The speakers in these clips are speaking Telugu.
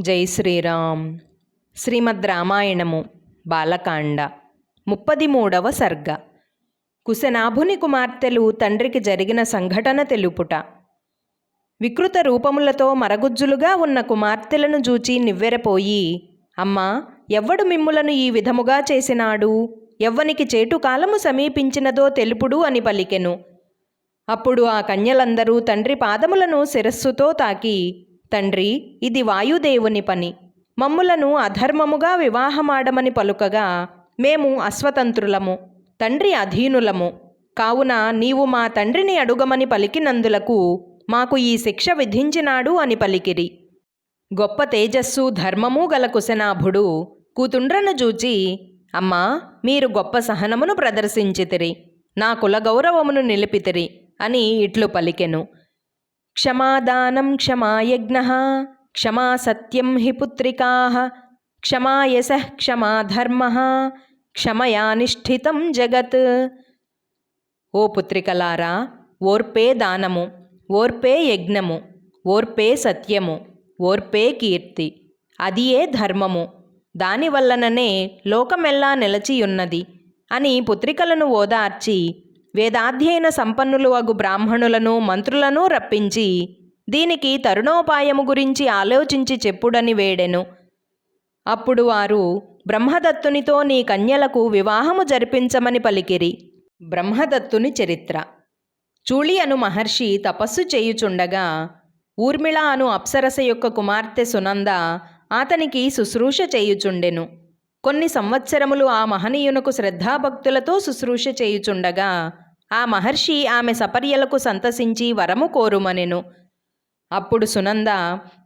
జై శ్రీరామ్. శ్రీమద్ రామాయణము బాలకాండ ముప్పది మూడవ సర్గ. కుశనాభుని కుమార్తెలు తండ్రికి జరిగిన సంఘటన తెలుపుట. వికృత రూపములతో మరగుజ్జులుగా ఉన్న కుమార్తెలను చూచి నివ్వెరపోయి అమ్మా ఎవ్వడు మిమ్ములను ఈ విధముగా చేసినాడు? ఎవ్వనికి చేటు కాలము సమీపించినదో తెలుపుడు అని పలికెను. అప్పుడు ఆ కన్యలందరూ తండ్రి పాదములను శిరస్సుతో తాకి తండ్రి ఇది వాయుదేవుని పని. మమ్ములను అధర్మముగా వివాహమాడమని పలుకగా మేము అస్వతంత్రులము తండ్రి అధీనులము. కావున నీవు మా తండ్రిని అడుగమని పలికినందులకు మాకు ఈ శిక్ష విధించినాడు అని పలికిరి. గొప్ప తేజస్సు ధర్మము గల కుశనాభుడు కూతుండ్రను చూచి అమ్మా మీరు గొప్ప సహనమును ప్రదర్శించితిరి నా కుల గౌరవమును నిలిపితిరి అని ఇట్లు పలికెను. క్షమాదానం క్షమాయజ్ఞ క్షమా సత్యం హి పుత్రికా క్షమాయస క్షమాధర్మ క్షమయానిష్ఠితం క్షమయా నిష్ఠితం జగత్. ఓ పుత్రికలారా ఓర్పే దానము ఓర్పే యజ్ఞము ఓర్పే సత్యము ఓర్పే కీర్తి అది ఏ ధర్మము దానివల్లననే లోకమెల్లా నిలచియున్నది అని పుత్రికలను ఓదార్చి వేదాధ్యయన సంపన్నులు వగు బ్రాహ్మణులను మంత్రులను రప్పించి దీనికి తరుణోపాయము గురించి ఆలోచించి చెప్పుడని వేడెను. అప్పుడు వారు బ్రహ్మదత్తునితో నీ కన్యలకు వివాహము జరిపించమని పలికిరి. బ్రహ్మదత్తుని చరిత్ర. చూళి అను మహర్షి తపస్సు చేయుచుండగా ఊర్మిళ అను అప్సరస యొక్క కుమార్తె సునంద అతనికి శుశ్రూష చేయుచుండెను. కొన్ని సంవత్సరములు ఆ మహనీయునకు శ్రద్ధాభక్తులతో శుశ్రూష చేయుచుండగా ఆ మహర్షి ఆమె సపర్యలకు సంతసించి వరము కోరుమనెను. అప్పుడు సునంద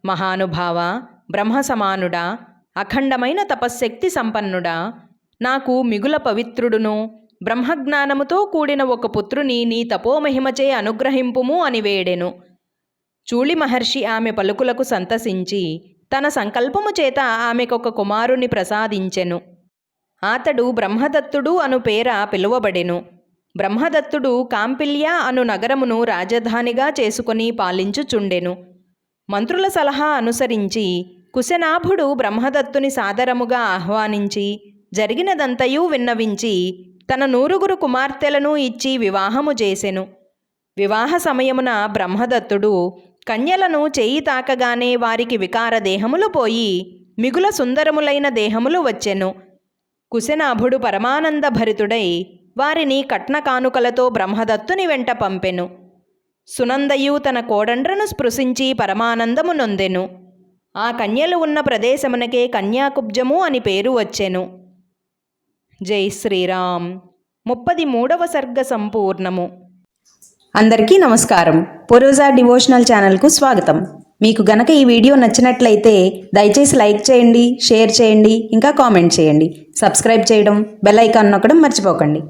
మహానుభావ బ్రహ్మ సమానుడా అఖండమైన తపశ్శక్తి సంపన్నుడా నాకు మిగుల పవిత్రుడును బ్రహ్మజ్ఞానముతో కూడిన ఒక పుత్రుని నీ తపోమహిమచే అనుగ్రహింపుము అని వేడెను. చూళి మహర్షి ఆమె పలుకులకు సంతసించి తన సంకల్పము చేత ఆమెకొక కుమారుని ప్రసాదించెను. అతడు బ్రహ్మదత్తుడు అను పేర పిలువబడెను. బ్రహ్మదత్తుడు కాంపిల్య అను నగరమును రాజధానిగా చేసుకుని పాలించుచుండెను. మంత్రుల సలహా అనుసరించి కుశనాభుడు బ్రహ్మదత్తుని సాదరముగా ఆహ్వానించి జరిగినదంతయూ విన్నవించి తన నూరుగురు కుమార్తెలను ఇచ్చి వివాహము చేసెను. వివాహ సమయమున బ్రహ్మదత్తుడు కన్యలను చేయి తాకగానే వారికి వికార దేహములు పోయి మిగుల సుందరములైన దేహములు వచ్చెను. కుశనాభుడు పరమానంద భరితుడై వారిని కట్న కానుకలతో బ్రహ్మదత్తుని వెంట పంపెను. సునందయు తన కోడండ్రను స్పృశించి పరమానందము నొందెను. ఆ కన్యలు ఉన్న ప్రదేశమునకే కన్యాకుబ్జము అని పేరు వచ్చెను. జై శ్రీరామ్. ముప్పది మూడవ సర్గ సంపూర్ణము. అందరికీ నమస్కారం. పూర్వజా డివోషనల్ ఛానల్కు స్వాగతం. మీకు గనక ఈ వీడియో నచ్చినట్లయితే దయచేసి లైక్ చేయండి షేర్ చేయండి ఇంకా కామెంట్ చేయండి. సబ్స్క్రైబ్ చేయడం బెల్ ఐకాన్ నొక్కడం మర్చిపోకండి.